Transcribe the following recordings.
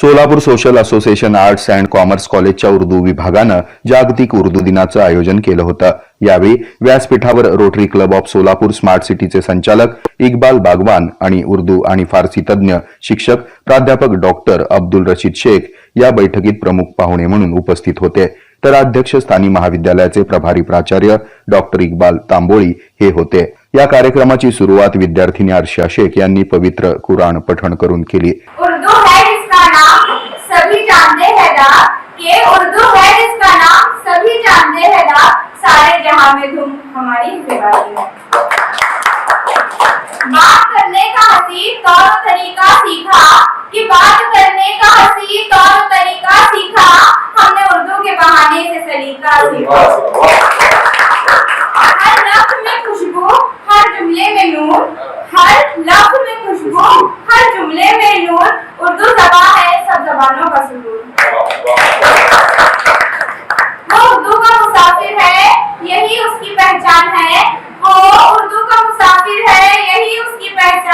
Solapur social association arts and commerce कॉलेजच्या उर्दू विभागानं जागतिक उर्दू दिनाचं आयोजन केलं होतं. यावेळी व्यासपीठावर rotary club of Solapur smart सिटीचे संचालक इक्बाल बागवान आणि उर्दू आणि फारसी तज्ज्ञ शिक्षक प्राध्यापक डॉक्टर अब्दुल रशीद शेख या बैठकीत प्रमुख पाहुणे म्हणून उपस्थित होते. तर अध्यक्षस्थानी महाविद्यालयाचे प्रभारी प्राचार्य डॉक्टर इक्बाल तांबोळी हे होते. या कार्यक्रमाची सुरुवात विद्यार्थिनी अर्षा शेख यांनी पवित्र कुराण पठण करून केली. उर्दू है, जिसका नाम सभी जानते हैं ना सारे जहाँ में धूम हमारी ज़िम्मेदारी है बात करने का हसी तौर तरीका सीखा कि बात करने का हसी तौर तरीका सीखा। हमने उर्दू के बहाने से सलीका सीखा।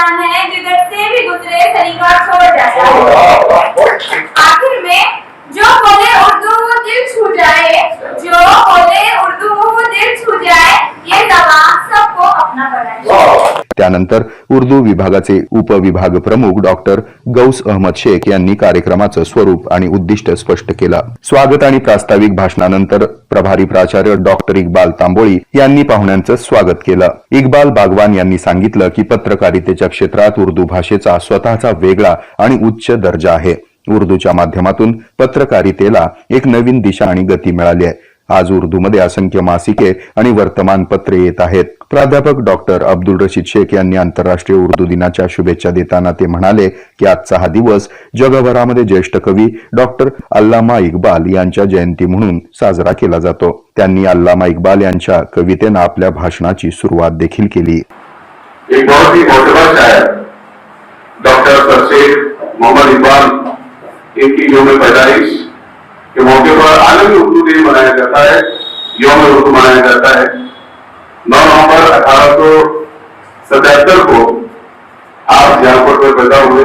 पहचान है जिधर से भी गुजरे सलीका छोड़ जाता है आखिर में जो बोले उर्दू वो दिल छू जाए जो बोले उर्दू वो दिल छू जाए ये जबान सबको अपना बनाए त्यानंतर उर्दू विभागाचे उपविभाग प्रमुख डॉक्टर गौस अहमद शेख यांनी कार्यक्रमाचं स्वरूप आणि उद्दिष्ट स्पष्ट केलं. स्वागत आणि प्रास्ताविक भाषणानंतर प्रभारी प्राचार्य डॉक्टर इक्बाल तांबोळी यांनी पाहुण्यांचं स्वागत केलं. इक्बाल बागवान यांनी सांगितलं की पत्रकारितेच्या क्षेत्रात उर्दू भाषेचा स्वतःचा वेगळा आणि उच्च दर्जा आहे. उर्दूच्या माध्यमातून पत्रकारितेला एक नवीन दिशा आणि गती मिळाली आहे. आज उर्दूमध्ये असंख्य मासिके आणि वर्तमानपत्रे येत आहेत. प्राध्यापक डॉक्टर अब्दुल रशीद शेख यांनी आंतरराष्ट्रीय उर्दू दिनाच्या शुभेच्छा देताना ते म्हणाले की आजचा हा दिवस जगभरामध्ये ज्येष्ठ कवी डॉक्टर अल्लामा इक्बाल यांच्या जयंती म्हणून साजरा केला जातो. त्यांनी अल्लामा इक्बाल यांच्या कवितेनं आपल्या भाषणाची सुरुवात देखील केली. एक बहुत ही डॉक्टर मोहम्मद इकबाल इनकी पैदाइश के मौके पर आलमी उर्दू दिन मनाया जाता है योम उर्दू मनाया जाता है। नौ नवंबर अठारह सौ सतहत्तर को आप जयपुर में पैदा हुए।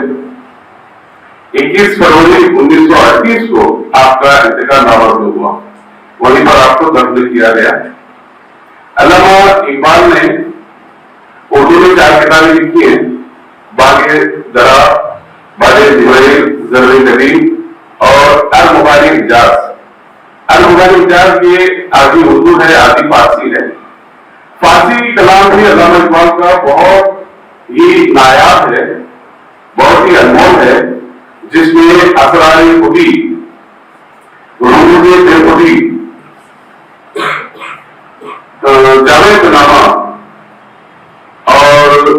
21 फरवरी 1938 को आपका इंतकाल लाहौर हुआ। वहीं पर आपको दफन किया गया। अल्लामा इकबाल ने उर्दू में चार किताबें लिखी हैं। बागे दरा बाजे जिब्राइल जर्रे नबी और अल मुबारक इजाज अल इजाज ये आदि उर्दू है, आदि फारसी है। फारसी कलाम भी अल्लामा इकबाल का बहुत ही नायाब है, बहुत ही अनमोल है, जिसमें असरारी खुदी, रूह बेखुदी जावेद नामा और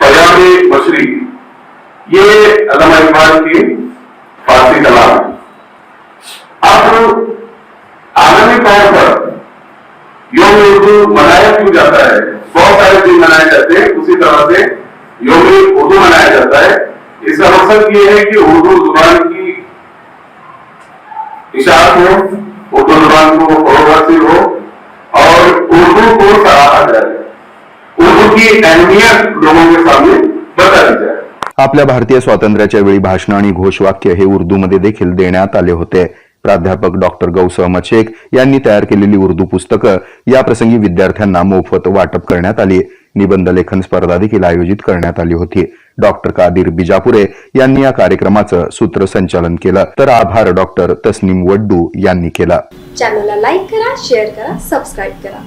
पयामे मछली ये अल्लामा इकबाल की जो मनाया क्यों जाता है? बहुत सारे दिन मनाए जाते हैं उसी तरह से योम उर्दू मनाया जाता है। इसका मकसद ये है कि उर्दू जुबान की इशारत हो उर्दू जुबान को फरोग हासिल हो और उर्दू को सराहा जाए। उर्दू की अहमियत लोगों के सामने बता दी जाए। आपल्या भारतीय स्वातंत्र्याच्या वेळी भाषण आणि घोषवाक्य हे उर्दूमध्ये देखील देण्यात आले होते. प्राध्यापक डॉक्टर गौस अहमद शेख यांनी तयार केलेली उर्दू पुस्तकं याप्रसंगी विद्यार्थ्यांना मोफत वाटप करण्यात आली. निबंध लेखन स्पर्धा देखील आयोजित करण्यात आली होती. डॉक्टर कादिर बिजापुरे यांनी या कार्यक्रमाचं सूत्रसंचालन केलं. तर आभार डॉक्टर तस्नीम वड्डू यांनी केला. चॅनलला लाईक करा शेअर करा सबस्क्राईब करा.